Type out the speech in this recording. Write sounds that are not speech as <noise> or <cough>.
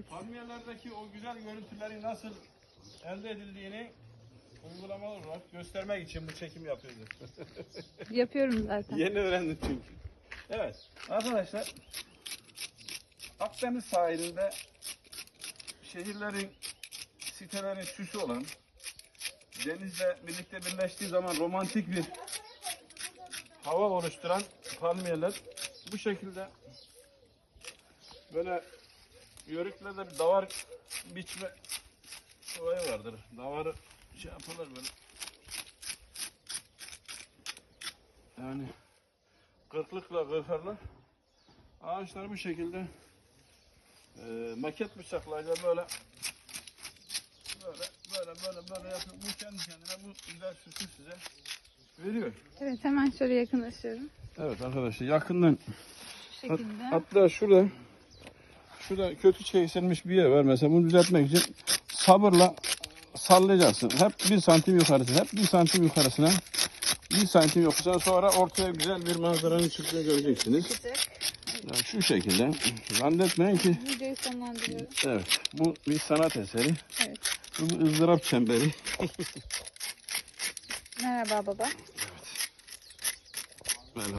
Evet. Palmiyelerdeki o güzel görüntüleri nasıl elde edildiğini uygulamalı olarak göstermek için bu çekim yapıyoruz. <laughs> Yapıyorum zaten. Yeni öğrendim çünkü. Evet arkadaşlar Akdeniz sahilinde şehirlerin sitelerin süsü olan denizle birlikte birleştiği zaman romantik bir hava oluşturan palmiyeler bu şekilde böyle yörüklerde bir davar biçme olayı vardır. Davarı şey yaparlar böyle. Yani kırklıkla kırkarlar. Ağaçları bu şekilde e, maket bıçaklarıyla böyle böyle böyle böyle böyle yapıyor. Bu kendi kendine bu güzel süsü size veriyor. Evet hemen şöyle yakınlaşıyorum. Evet arkadaşlar yakından Şu şekilde. hatta şurada şurada kötü kesilmiş bir yer var mesela bunu düzeltmek için sabırla sallayacaksın. Hep bir santim yukarısına, hep bir santim yukarısına. Bir santim yukarısına sonra ortaya güzel bir manzaranın çıktığını göreceksiniz. Yani şu şekilde zannetmeyin ki Videoyu sonlandırıyorum. evet bu bir sanat eseri. Evet. Bu bir ızdırap çemberi. Merhaba baba.